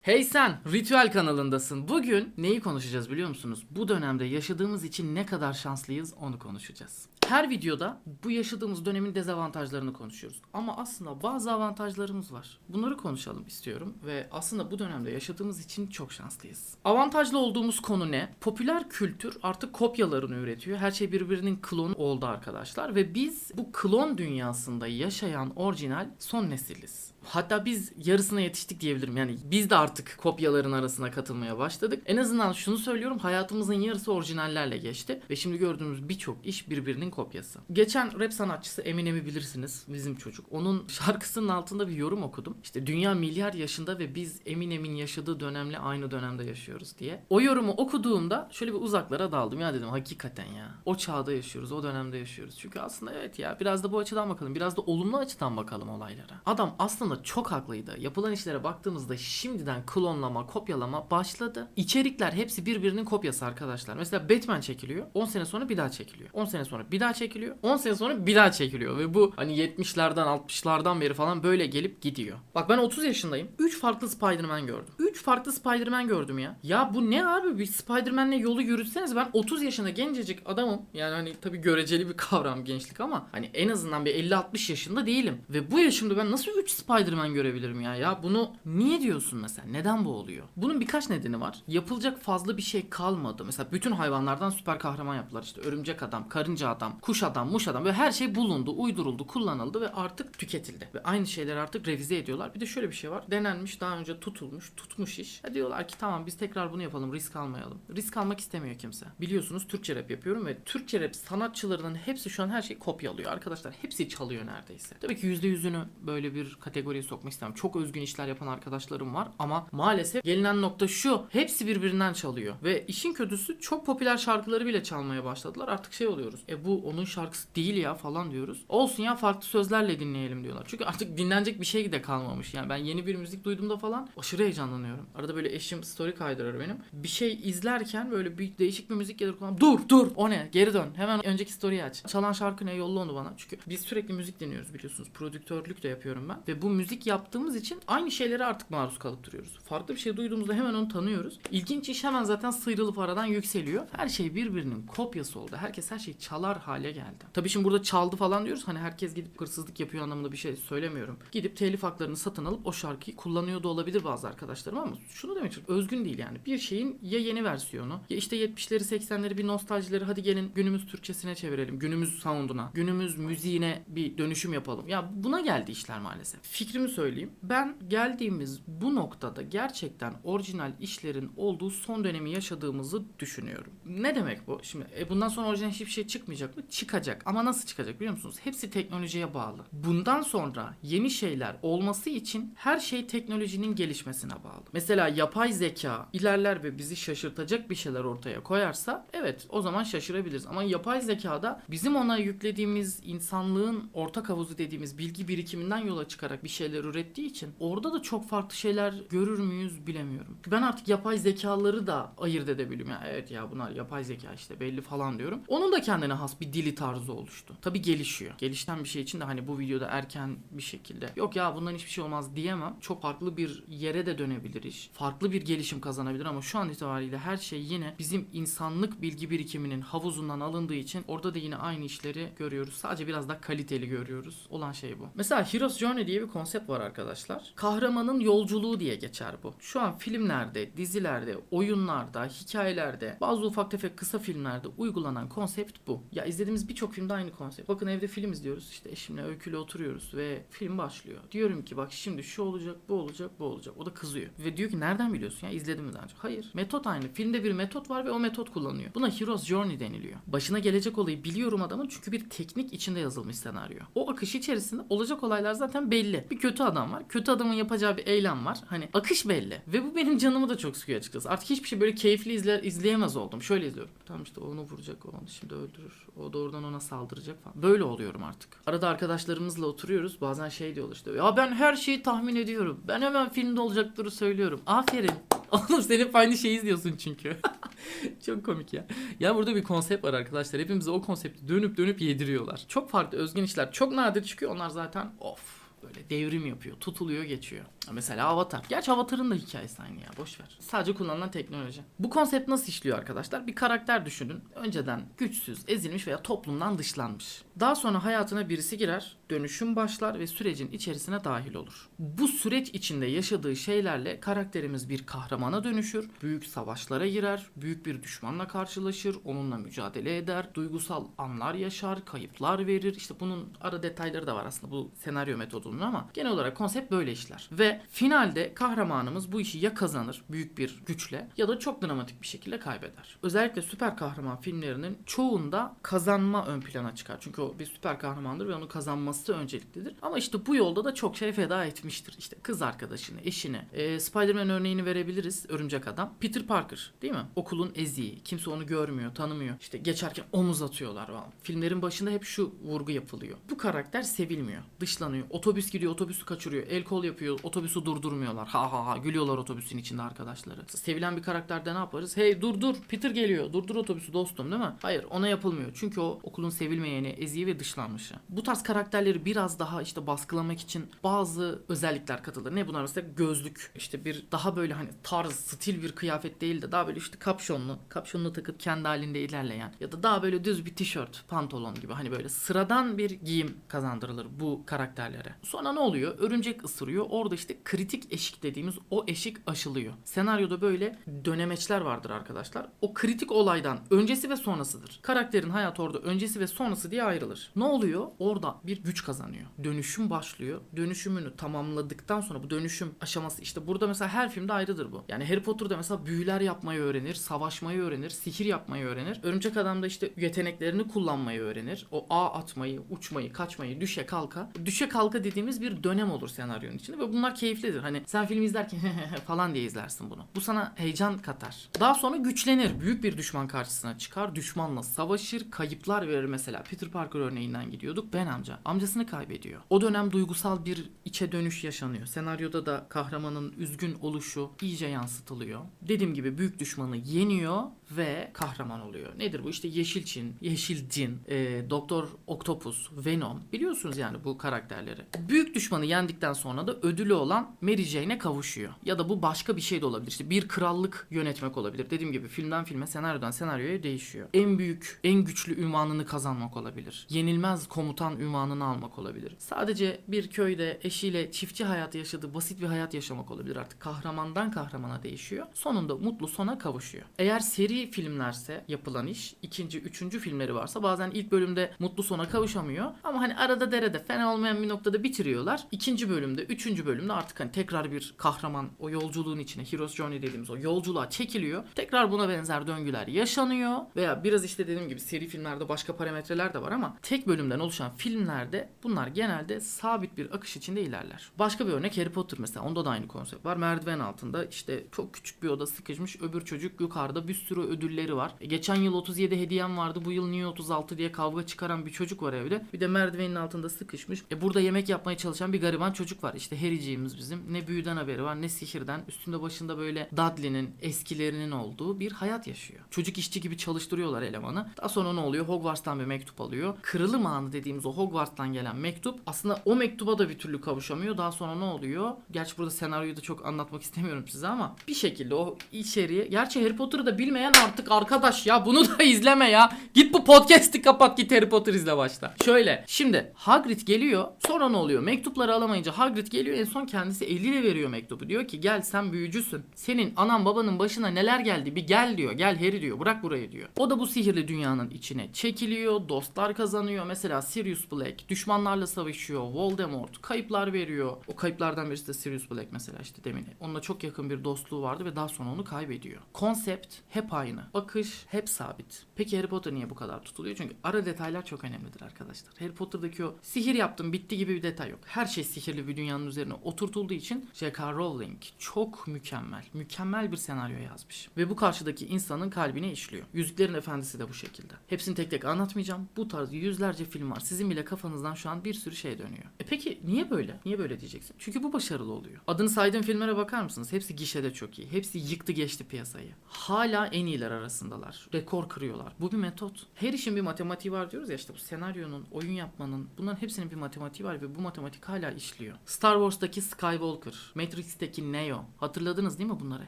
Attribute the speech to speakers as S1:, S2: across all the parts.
S1: Hey sen, Ritüel kanalındasın. Bugün neyi konuşacağız biliyor musunuz? Bu dönemde yaşadığımız için ne kadar şanslıyız onu konuşacağız. Her videoda bu yaşadığımız dönemin dezavantajlarını konuşuyoruz. Ama aslında bazı avantajlarımız var. Bunları konuşalım istiyorum ve aslında bu dönemde yaşadığımız için çok şanslıyız. Avantajlı olduğumuz konu ne? Popüler kültür artık kopyalarını üretiyor. Her şey birbirinin klonu oldu arkadaşlar ve biz bu klon dünyasında yaşayan orijinal son nesiliz. Hatta biz yarısına yetiştik diyebilirim. Yani biz de artık kopyaların arasına katılmaya başladık. En azından şunu söylüyorum hayatımızın yarısı orijinallerle geçti. Ve şimdi gördüğümüz birçok iş birbirinin kopyası. Geçen rap sanatçısı Eminem'i bilirsiniz. Bizim çocuk. Onun şarkısının altında bir yorum okudum. İşte dünya milyar yaşında ve biz Eminem'in yaşadığı dönemle aynı dönemde yaşıyoruz diye. O yorumu okuduğumda şöyle bir uzaklara daldım. Ya dedim hakikaten ya. O çağda yaşıyoruz, o dönemde yaşıyoruz. Çünkü aslında evet ya biraz da bu açıdan bakalım. Biraz da olumlu açıdan bakalım olaylara. Adam aslında çok haklıydı. Yapılan işlere baktığımızda şimdiden klonlama, kopyalama başladı. İçerikler hepsi birbirinin kopyası arkadaşlar. Mesela Batman çekiliyor. 10 sene sonra bir daha çekiliyor. 10 sene sonra bir daha çekiliyor. 10 sene sonra bir daha çekiliyor. Ve bu hani 70'lerden 60'lardan beri falan böyle gelip gidiyor. Bak ben 30 yaşındayım. 3 farklı Spider-Man gördüm. 3 farklı Spider-Man gördüm ya. Ya bu ne abi? Bir Spider-Man'le yolu yürütseniz ben 30 yaşında gencecik adamım. Yani hani tabii göreceli bir kavram gençlik ama hani en azından bir 50-60 yaşında değilim. Ve bu yaşımda ben nasıl 3 Spider-Man görebilirim ya? Ya bunu niye diyorsun mesela? Neden bu oluyor? Bunun birkaç nedeni var. Yapılacak fazla bir şey kalmadı. Mesela bütün hayvanlardan süper kahraman yaptılar. İşte örümcek adam, karınca adam, kuş adam, muş adam. Böyle her şey bulundu, uyduruldu, kullanıldı ve artık tüketildi. Ve aynı şeyleri artık revize ediyorlar. Bir de şöyle bir şey var. Denenmiş, daha önce tutulmuş, tutmuş iş. Ya diyorlar ki tamam biz tekrar bunu yapalım, risk almayalım. Risk almak istemiyor kimse. Biliyorsunuz Türkçe rap yapıyorum ve Türkçe rap sanatçılarının hepsi şu an her şeyi kopyalıyor arkadaşlar. Hepsi çalıyor neredeyse. Tabii ki %100'ünü böyle bir kategoriye sokmak istemem. Çok özgün işler yapan arkadaşlarım var ama maalesef gelinen nokta şu. Hepsi birbirinden çalıyor. Ve işin kötüsü çok popüler şarkıları bile çalmaya başladılar. Artık şey oluyoruz. E bu onun şarkısı değil ya falan diyoruz. Olsun ya farklı sözlerle dinleyelim diyorlar. Çünkü artık dinlenecek bir şey de kalmamış. Yani ben yeni bir müzik duyduğumda falan aşırı heyecanlanıyorum. Arada böyle eşim story kaydırır benim. Bir şey izlerken böyle bir değişik bir müzik gelir kulağıma. Dur dur o ne? Geri dön. Hemen önceki story'i aç. Çalan şarkı ne? Yolla onu bana. Çünkü biz sürekli müzik dinliyoruz biliyorsunuz. Prodüktörlük de yapıyorum ben. Ve bu müzik yaptığımız için aynı şeylere artık maruz kalıp duruyoruz. Farklı bir şey duyduğumuzda hemen onu tanıyoruz. İlginç iş hemen zaten sıyrılıp aradan yükseliyor. Her şey birbirinin kopyası oldu. Herkes her şeyi çalar hale geldi. Tabii şimdi burada çaldı falan diyoruz. Hani herkes gidip hırsızlık yapıyor anlamında bir şey söylemiyorum. Gidip telif haklarını satın alıp o şarkıyı kullanıyor da olabilir bazı arkadaşlarım ama şunu demek istiyorum. Özgün değil yani. Bir şeyin ya yeni versiyonu ya işte 70'leri 80'leri bir nostaljileri hadi gelin günümüz Türkçesine çevirelim. Günümüz sound'una, günümüz müziğine bir dönüşüm yapalım. Ya buna geldi işler maalesef. Fikrimi söyleyeyim. Ben geldiğimiz bu noktada gerçekten orijinal işlerin olduğu son dönemi yaşadığımızı düşünüyorum. Ne demek bu? Şimdi e, bundan sonra orijinal hiçbir şey çıkmayacak mı? Çıkacak. Ama nasıl çıkacak biliyor musunuz? Hepsi teknolojiye bağlı. Bundan sonra yeni şeyler olması için her şey teknolojinin gelişmesine bağlı. Mesela yapay zeka ilerler ve bizi şaşırtacak bir şeyler ortaya koyarsa evet o zaman şaşırabiliriz. Ama yapay zekada bizim ona yüklediğimiz insanlığın ortak havuzu dediğimiz bilgi birikiminden yola çıkarak bir şeyler ürettiği için orada da çok farklı şeyler görür müyüz bilemiyorum. Ben artık yapay zekaları da ayırt edebiliyorum. Ya evet ya bunlar yapay zeka işte belli falan diyorum. Onun da kendine has bir dili tarzı oluştu. Tabi gelişiyor. Gelişten bir şey için de hani bu videoda erken bir şekilde yok ya bundan hiçbir şey olmaz diyemem. Çok farklı bir yere de dönebilir iş. Farklı bir gelişim kazanabilir ama şu an itibariyle her şey yine bizim insanlık bilgi birikiminin havuzundan alındığı için orada da yine aynı işleri görüyoruz. Sadece biraz daha kaliteli görüyoruz. Olan şey bu. Mesela Hero's Journey diye bir konsept var arkadaşlar. Kahramanın yolculuğu diye geçer bu. Şu an filmlerde, dizilerde, oyunlarda, hikayelerde, bazı ufak tefek kısa filmlerde uygulanan konsept bu. Ya izlediğimiz birçok filmde aynı konsept. Bakın evde film izliyoruz. İşte eşimle öyküyle oturuyoruz ve film başlıyor. Diyorum ki bak şimdi şu olacak, bu olacak, bu olacak. O da kızıyor. Ve diyor ki nereden biliyorsun ya izledim mi daha önce? Hayır. Metot aynı. Filmde bir metot var ve o metot kullanıyor. Buna Hero's Journey deniliyor. Başına gelecek olayı biliyorum adamın çünkü bir teknik içinde yazılmış senaryo. O akış içerisinde olacak olaylar zaten belli. Bir kötü adam var. Kötü adamın yapacağı bir eylem var. Hani akış belli. Ve bu benim canımı da çok sıkıyor açıkçası. Artık hiçbir şey böyle keyifli izle, izleyemez oldum. Şöyle izliyorum. Tamam işte onu vuracak, onu şimdi öldürür. O doğrudan ona saldıracak falan. Böyle oluyorum artık. Arada arkadaşlarımızla oturuyoruz. Bazen şey diyorlar işte. Ya ben her şeyi tahmin ediyorum. Ben hemen filmde olacakları söylüyorum. Aferin. Oğlum sen hep aynı şeyi izliyorsun çünkü. Çok komik ya. Ya burada bir konsept var arkadaşlar. Hepimize o konsepti dönüp dönüp yediriyorlar. Çok farklı özgün işler. Çok nadir çıkıyor. Onlar zaten of Böyle devrim yapıyor, tutuluyor, geçiyor. Mesela Avatar. Gerçi Avatar'ın da hikayesi aynı ya, boş ver. Sadece kullanılan teknoloji. Bu konsept nasıl işliyor arkadaşlar? Bir karakter düşünün. Önceden güçsüz, ezilmiş veya toplumdan dışlanmış. Daha sonra hayatına birisi girer, dönüşüm başlar ve sürecin içerisine dahil olur. Bu süreç içinde yaşadığı şeylerle karakterimiz bir kahramana dönüşür, büyük savaşlara girer, büyük bir düşmanla karşılaşır, onunla mücadele eder, duygusal anlar yaşar, kayıplar verir. İşte bunun ara detayları da var aslında bu senaryo metodunun ama genel olarak konsept böyle işler. Ve finalde kahramanımız bu işi ya kazanır büyük bir güçle ya da çok dramatik bir şekilde kaybeder. Özellikle süper kahraman filmlerinin çoğunda kazanma ön plana çıkar. Çünkü o bir süper kahramandır ve onun kazanması önceliklidir. Ama işte bu yolda da çok şey feda etmiştir. İşte kız arkadaşını, eşini. Ee, Spider-Man örneğini verebiliriz. Örümcek Adam. Peter Parker değil mi? Okulun eziği. Kimse onu görmüyor, tanımıyor. İşte geçerken omuz atıyorlar falan. Filmlerin başında hep şu vurgu yapılıyor. Bu karakter sevilmiyor. Dışlanıyor. Otobüs gidiyor, otobüsü kaçırıyor. El kol yapıyor, otobüsü durdurmuyorlar. Ha ha ha. Gülüyorlar otobüsün içinde arkadaşları. Sevilen bir karakterde ne yaparız? Hey dur dur. Peter geliyor. Durdur otobüsü dostum değil mi? Hayır ona yapılmıyor. Çünkü o okulun sevilmeyeni, eziği ve dışlanmışı. Bu tarz karakterleri biraz daha işte baskılamak için bazı özellikler katılır. Ne bunlar mesela gözlük. İşte bir daha böyle hani tarz, stil bir kıyafet değil de daha böyle işte kapşonlu, kapşonlu takıp kendi halinde ilerleyen ya da daha böyle düz bir tişört, pantolon gibi hani böyle sıradan bir giyim kazandırılır bu karakterlere. Sonra ne oluyor? Örümcek ısırıyor. Orada işte kritik eşik dediğimiz o eşik aşılıyor. Senaryoda böyle dönemeçler vardır arkadaşlar. O kritik olaydan öncesi ve sonrasıdır. Karakterin hayatı orada öncesi ve sonrası diye ayrılır. Ne oluyor? Orada bir güç kazanıyor. Dönüşüm başlıyor. Dönüşümünü tamamladıktan sonra bu dönüşüm aşaması işte burada mesela her filmde ayrıdır bu. Yani Harry Potter'da mesela büyüler yapmayı öğrenir, savaşmayı öğrenir, sihir yapmayı öğrenir. Örümcek Adam'da işte yeteneklerini kullanmayı öğrenir. O ağ atmayı, uçmayı, kaçmayı, düşe kalka. Düşe kalka dediğimiz bir dönem olur senaryonun içinde ve bunlar keyiflidir. Hani sen film izlerken falan diye izlersin bunu. Bu sana heyecan katar. Daha sonra güçlenir. Büyük bir düşman karşısına çıkar. Düşmanla savaşır. Kayıplar verir mesela. Peter Parker örneğinden gidiyorduk. Ben amca. Amcasını kaybediyor. O dönem duygusal bir içe dönüş yaşanıyor. Senaryoda da kahramanın üzgün oluşu iyice yansıtılıyor. Dediğim gibi büyük düşmanı yeniyor ve kahraman oluyor. Nedir bu? İşte Yeşil Çin, Yeşil Cin, e, Doktor Octopus, Venom. Biliyorsunuz yani bu karakterleri. Büyük düşmanı yendikten sonra da ödülü olan Mary Jane'e kavuşuyor. Ya da bu başka bir şey de olabilir. İşte bir krallık yönetmek olabilir. Dediğim gibi filmden filme, senaryodan senaryoya değişiyor. En büyük, en güçlü ünvanını kazanmak olabilir. Yenilmez komutan ünvanını almak olabilir. Sadece bir köyde eşiyle çiftçi hayatı yaşadığı basit bir hayat yaşamak olabilir. Artık kahramandan kahramana değişiyor. Sonunda mutlu sona kavuşuyor. Eğer seri filmlerse yapılan iş, ikinci, üçüncü filmleri varsa bazen ilk bölümde mutlu sona kavuşamıyor. Ama hani arada derede fena olmayan bir noktada bitiriyorlar. İkinci bölümde, üçüncü bölümde artık hani tekrar bir kahraman o yolculuğun içine, Hero's Journey dediğimiz o yolculuğa çekiliyor. Tekrar buna benzer döngüler yaşanıyor. Veya biraz işte dediğim gibi seri filmlerde başka parametreler de var ama tek bölümden oluşan filmlerde bunlar genelde sabit bir akış içinde ilerler. Başka bir örnek Harry Potter mesela. Onda da aynı konsept var. Merdiven altında işte çok küçük bir oda sıkışmış. Öbür çocuk yukarıda bir sürü ödülleri var. Geçen yıl 37 hediyem vardı. Bu yıl niye 36 diye kavga çıkaran bir çocuk var evde. Bir de merdivenin altında sıkışmış. E burada yemek yapmaya çalışan bir gariban çocuk var. İşte Harry'ciğimiz bizim. Ne büyüden haberi var ne sihirden. Üstünde başında böyle Dudley'nin eskilerinin olduğu bir hayat yaşıyor. Çocuk işçi gibi çalıştırıyorlar elemanı. Daha sonra ne oluyor? Hogwarts'tan bir mektup alıyor. Kırılım anı dediğimiz o Hogwarts'tan gelen mektup aslında o mektuba da bir türlü kavuşamıyor. Daha sonra ne oluyor? Gerçi burada senaryoyu da çok anlatmak istemiyorum size ama bir şekilde o içeriği gerçi Harry Potter'ı da bilmeyen artık arkadaş ya bunu da izleme ya. Git bu podcast'i kapat git Harry Potter izle başta. Şöyle şimdi Hagrid geliyor. Sonra ne oluyor? Mektupları alamayınca Hagrid geliyor en son kendisi eliyle veriyor mektubu. Diyor ki gel sen büyücüsün. Senin anan babanın başına neler geldi bir gel diyor. Gel Harry diyor. Bırak burayı diyor. O da bu sihirli dünyanın içine çekiliyor. Dostlar kazanıyor. Mesela Sirius Black düşmanlarla savaşıyor. Voldemort kayıplar veriyor. O kayıplardan birisi de Sirius Black mesela işte demin. Onunla çok yakın bir dostluğu vardı ve daha sonra onu kaybediyor. Konsept hep aynı. Akış hep sabit. Peki Harry Potter niye bu kadar tutuluyor? Çünkü ara detaylar çok önemlidir arkadaşlar. Harry Potter'daki o sihir yaptım bitti gibi bir detay yok. Her şey sihirli bir dünyanın üzerine oturtulduğu için J.K. Rowling çok mükemmel, mükemmel bir senaryo yazmış. Ve bu karşıdaki insanın kalbine işliyor. Yüzüklerin Efendisi de bu şekilde. Hepsini tek tek anlatmayacağım. Bu tarz yüzlerce film var. Sizin bile kafanızdan şu an bir sürü şey dönüyor. E peki niye böyle? Niye böyle diyeceksin? Çünkü bu başarılı oluyor. Adını saydığım filmlere bakar mısınız? Hepsi gişede çok iyi. Hepsi yıktı geçti piyasayı. Hala en iyiler arasındalar. Rekor kırıyorlar. Bu bir metot. Her işin bir matematiği var diyoruz ya işte bu senaryonun, oyun yapmanın bunların hepsinin bir matematiği var ve bu matematik hala işliyor. Star Wars'taki Skywalker, Matrix'teki Neo. Hatırladınız değil mi bunları?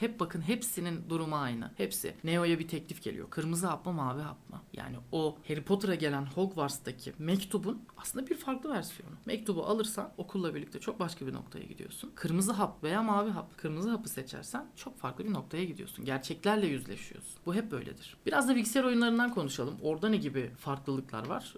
S1: Hep bakın hepsinin durumu aynı. Hepsi. Neo'ya bir teklif geliyor. Kırmızı hap mı mavi hap mı? Yani o Harry Potter'a gelen Hogwarts'taki mektubun aslında bir farklı versiyonu. Mektubu alırsan okulla birlikte çok başka bir noktaya gidiyorsun. Kırmızı hap veya mavi hap. Kırmızı hapı seçersen çok farklı bir noktaya gidiyorsun. Gerçeklerle yüzleşiyorsun. Bu hep böyledir. Biraz da bilgisayar oyunlarından konuşalım. Orada ne gibi farklılıklar var?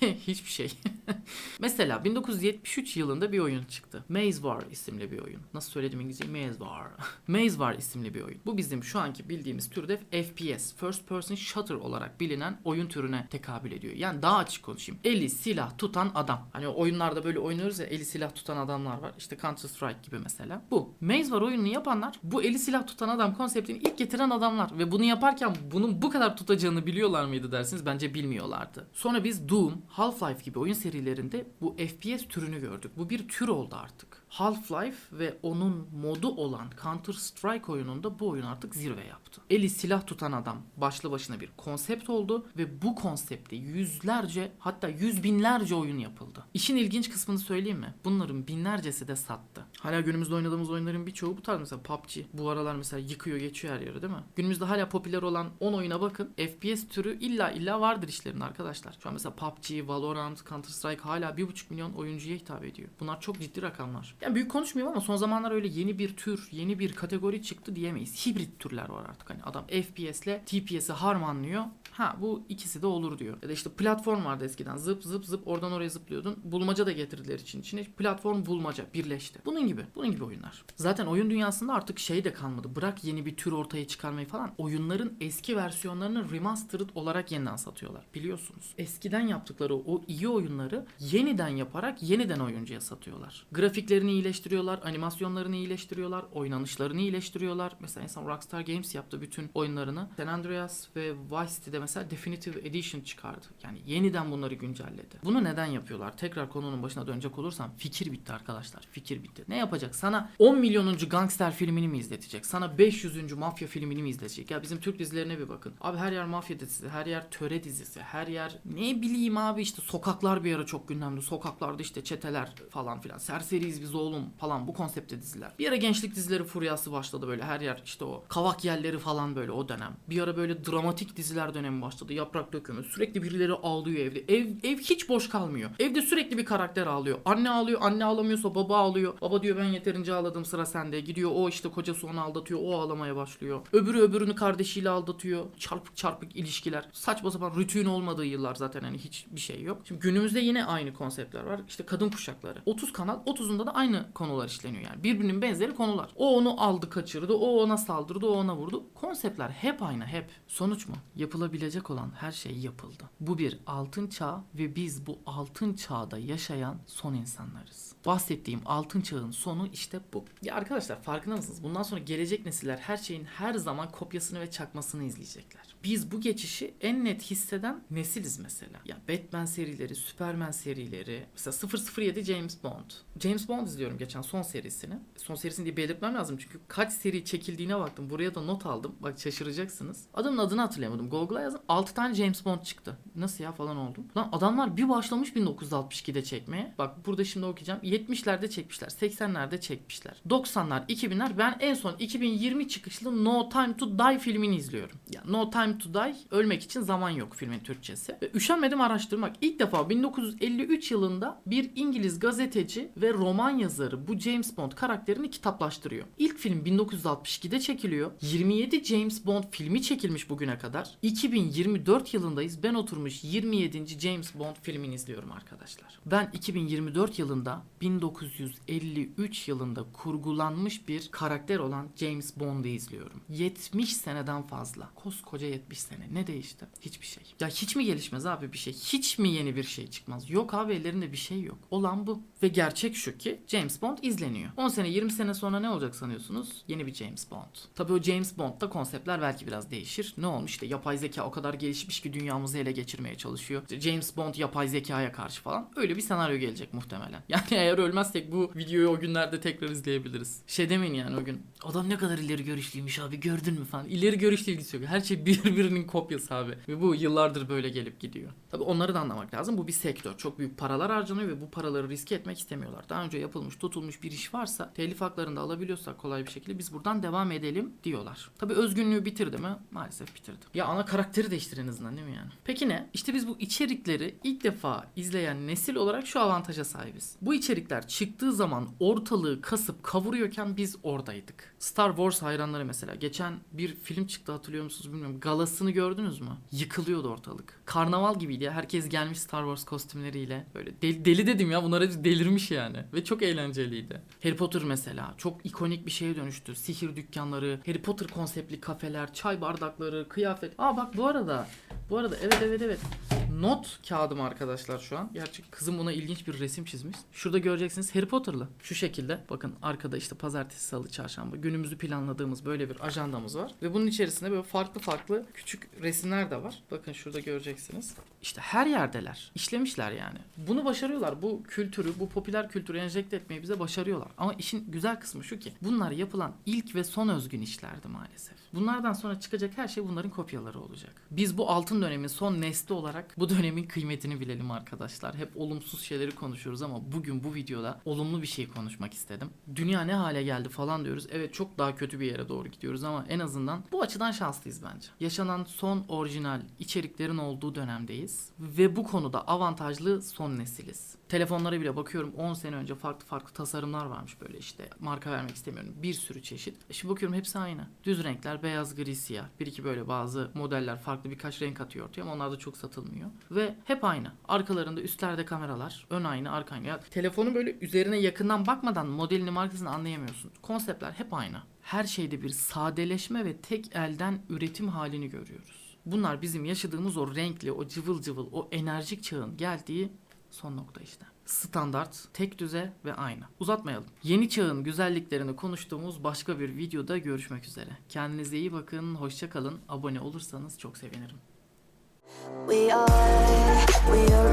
S1: Hiçbir şey. Mesela 1973 yılında bir oyun çıktı. Maze War isimli bir oyun. Nasıl söyledim İngilizce? Maze War. Maze War isimli bir oyun. Bu bizim şu anki bildiğimiz türde FPS, First Person Shooter olarak bilinen oyun türüne tekabül ediyor. Yani daha açık konuşayım. Eli silah tutan adam. Hani oyunlarda böyle oynuyoruz ya eli silah tutan adamlar var. İşte Counter Strike gibi mesela. Bu. Maze War oyununu yapanlar bu eli silah tutan adam konseptini ilk getiren adamlar. Ve bunu yaparken bunun bu kadar tutacağını biliyorlar mıydı dersiniz? Bence bilmiyorlardı. Sonra biz Doom, Half-Life gibi oyun serilerinde bu FPS türünü gördük. Bu bir tür oldu artık. Half-Life ve onun modu olan Counter Strike oyununda bu oyun artık zirve yaptı. Eli silah tutan adam başlı başına bir konsept oldu ve bu konsepte yüzlerce hatta yüz binlerce oyun yapıldı. İşin ilginç kısmını söyleyeyim mi? Bunların binlercesi de sattı. Hala günümüzde oynadığımız oyunların birçoğu bu tarz mesela PUBG. Bu aralar mesela yıkıyor geçiyor her yere değil mi? Günümüzde hala popüler olan 10 oyuna bakın. FPS türü illa illa vardır işlerinde arkadaşlar. Şu an mesela PUBG, Valorant, Counter Strike hala 1.5 milyon oyuncuya hitap ediyor. Bunlar çok ciddi rakamlar. Yani büyük konuşmayayım ama son zamanlar öyle yeni bir tür, yeni bir kategori çıktı diyemeyiz. Hibrit türler var artık. Hani adam FPS ile TPS'i harmanlıyor. Ha bu ikisi de olur diyor. Ya da işte platform vardı eskiden. Zıp zıp zıp oradan oraya zıplıyordun. Bulmaca da getirdiler için içine. Platform bulmaca birleşti. Bunun gibi. Bunun gibi oyunlar. Zaten oyun dünyasında artık şey de kalmadı. Bırak yeni bir tür ortaya çıkarmayı falan. Oyunların eski versiyonlarını remastered olarak yeniden satıyorlar. Biliyorsunuz. Eskiden yaptıkları o iyi oyunları yeniden yaparak yeniden oyuncuya satıyorlar. Grafiklerini iyileştiriyorlar, animasyonlarını iyileştiriyorlar, oynanışlarını iyileştiriyorlar. Mesela insan Rockstar Games yaptı bütün oyunlarını. San Andreas ve Vice City'de mesela Definitive Edition çıkardı. Yani yeniden bunları güncelledi. Bunu neden yapıyorlar? Tekrar konunun başına dönecek olursam fikir bitti arkadaşlar. Fikir bitti. Ne yapacak? Sana 10 milyonuncu gangster filmini mi izletecek? Sana 500. mafya filmini mi izletecek? Ya bizim Türk dizilerine bir bakın. Abi her yer mafya dizisi, her yer töre dizisi, her yer ne bileyim abi işte sokaklar bir ara çok gündemdi. Sokaklarda işte çeteler falan filan. Serseriyiz biz oğlum falan bu konsepte diziler. Bir ara gençlik dizileri furyası başladı böyle her yer işte o kavak yerleri falan böyle o dönem. Bir ara böyle dramatik diziler dönemi başladı. Yaprak dökümü. Sürekli birileri ağlıyor evde. Ev ev hiç boş kalmıyor. Evde sürekli bir karakter ağlıyor. Anne ağlıyor. Anne ağlamıyorsa baba ağlıyor. Baba diyor ben yeterince ağladım sıra sende. Gidiyor o işte kocası onu aldatıyor. O ağlamaya başlıyor. Öbürü öbürünü kardeşiyle aldatıyor. Çarpık çarpık ilişkiler. Saçma sapan rutin olmadığı yıllar zaten hani hiçbir şey yok. Şimdi günümüzde yine aynı konseptler var. İşte kadın kuşakları. 30 kanal 30'unda da aynı konular işleniyor yani. Birbirinin benzeri konular. O onu aldı kaçırdı. O ona saldırdı. O ona vurdu. Konseptler hep aynı hep. Sonuç mu? Yapılabilecek olan her şey yapıldı. Bu bir altın çağ ve biz bu altın çağda yaşayan son insanlarız. Bahsettiğim altın çağın sonu işte bu. Ya arkadaşlar farkında mısınız? Bundan sonra gelecek nesiller her şeyin her zaman kopyasını ve çakmasını izleyecekler. Biz bu geçişi en net hisseden nesiliz mesela. Ya Batman serileri, Superman serileri, mesela 007 James Bond. James Bond izliyorum geçen son serisini. Son serisini diye belirtmem lazım çünkü kaç seri çekildiğine baktım. Buraya da not aldım. Bak şaşıracaksınız. Adamın adını hatırlayamadım. Google'a yazdım. 6 tane James Bond çıktı. Nasıl ya falan oldum. Lan adamlar bir başlamış 1962'de çekmeye. Bak burada şimdi okuyacağım. 70'lerde çekmişler. 80'lerde çekmişler. 90'lar, 2000'ler. Ben en son 2020 çıkışlı No Time to Die filmini izliyorum. Ya No Time to Die ölmek için zaman yok filmin Türkçesi. Ve üşenmedim araştırmak. İlk defa 1953 yılında bir İngiliz gazeteci ve roman yazarı bu James Bond karakterini kitaplaştırıyor. İlk film 1962'de çekiliyor. 27 James Bond filmi çekilmiş bugüne kadar. 2024 yılındayız. Ben oturmuş 27. James Bond filmini izliyorum arkadaşlar. Ben 2024 yılında 1953 yılında kurgulanmış bir karakter olan James Bond'u izliyorum. 70 seneden fazla. Koskoca 70 sene. Ne değişti? Hiçbir şey. Ya hiç mi gelişmez abi bir şey? Hiç mi yeni bir şey çıkmaz? Yok abi ellerinde bir şey yok. Olan bu. Ve gerçek şu ki James Bond izleniyor. 10 sene 20 sene sonra ne olacak sanıyorsunuz? Yeni bir James Bond. Tabii o James Bond'da konseptler belki biraz değişir. Ne olmuş işte yapay zeka o kadar gelişmiş ki dünyamızı ele geçirmeye çalışıyor. James Bond yapay zekaya karşı falan. Öyle bir senaryo gelecek muhtemelen. Yani eğer ölmezsek bu videoyu o günlerde tekrar izleyebiliriz. Şey demeyin yani o gün. Adam ne kadar ileri görüşlüymüş abi gördün mü falan. İleri görüşlü ilgisi yok. Her şey birbirinin kopyası abi. Ve bu yıllardır böyle gelip gidiyor. Tabii onları da anlamak lazım. Bu bir sektör. Çok büyük paralar harcanıyor ve bu paraları riske etmek istemiyorlar. Daha önce yapılmış, tutulmuş bir iş varsa telif haklarını da alabiliyorsak kolay bir şekilde biz buradan devam edelim diyorlar. Tabii özgünlüğü bitirdi mi? Maalesef bitirdi. Ya ana karakteri değiştir en azından değil mi yani? Peki ne? İşte biz bu içerikleri ilk defa izleyen nesil olarak şu avantaja sahibiz. Bu içerikler çıktığı zaman ortalığı kasıp kavuruyorken biz oradaydık. Star Wars hayranları mesela. Geçen bir film çıktı hatırlıyor musunuz bilmiyorum. Galasını gördünüz mü? Yıkılıyordu ortalık. Karnaval gibiydi ya. Herkes gelmiş Star Wars kostümleriyle. Böyle deli, deli dedim ya. Bunlar hepsi delirmiş yani. Ve çok eğlenceliydi. Harry Potter mesela. Çok ikonik bir şeye dönüştü. Sihir dükkanları, Harry Potter konseptli kafeler, çay bardakları, kıyafet. Aa bak bu arada. Bu arada evet evet evet. Not kağıdım arkadaşlar şu an. Gerçi kızım buna ilginç bir resim çizmiş. Şurada göreceksiniz Harry Potter'lı. Şu şekilde. Bakın arkada işte pazartesi, salı, çarşamba. Günümüzü planladığımız böyle bir ajandamız var. Ve bunun içerisinde böyle farklı farklı küçük resimler de var. Bakın şurada göreceksiniz. İşte her yerdeler. İşlemişler yani. Bunu başarıyorlar. Bu kültürü, bu popüler kültürü enjekte etmeyi bize başarıyorlar. Ama işin güzel kısmı şu ki bunlar yapılan ilk ve son özgün işlerdi maalesef. Bunlardan sonra çıkacak her şey bunların kopyaları olacak. Biz bu altın dönemin son nesli olarak bu dönemin kıymetini bilelim arkadaşlar. Hep olumsuz şeyleri konuşuyoruz ama bugün bu videoda olumlu bir şey konuşmak istedim. Dünya ne hale geldi falan diyoruz. Evet çok daha kötü bir yere doğru gidiyoruz ama en azından bu açıdan şanslıyız bence. Yaşanan son orijinal içeriklerin olduğu dönemdeyiz ve bu konuda avantajlı son nesiliz. Telefonlara bile bakıyorum 10 sene önce farklı farklı tasarımlar varmış böyle işte marka vermek istemiyorum bir sürü çeşit. Şimdi bakıyorum hepsi aynı. Düz renkler beyaz gri siyah. Bir iki böyle bazı modeller farklı birkaç renk atıyor ortaya ama onlar da çok satılmıyor. Ve hep aynı. Arkalarında üstlerde kameralar. Ön aynı arka aynı. Ya, telefonu böyle üzerine yakından bakmadan modelini markasını anlayamıyorsun. Konseptler hep aynı. Her şeyde bir sadeleşme ve tek elden üretim halini görüyoruz. Bunlar bizim yaşadığımız o renkli, o cıvıl cıvıl, o enerjik çağın geldiği Son nokta işte. Standart, tek düze ve aynı. Uzatmayalım. Yeni çağın güzelliklerini konuştuğumuz başka bir videoda görüşmek üzere. Kendinize iyi bakın, hoşça kalın. Abone olursanız çok sevinirim.
S2: We are, we are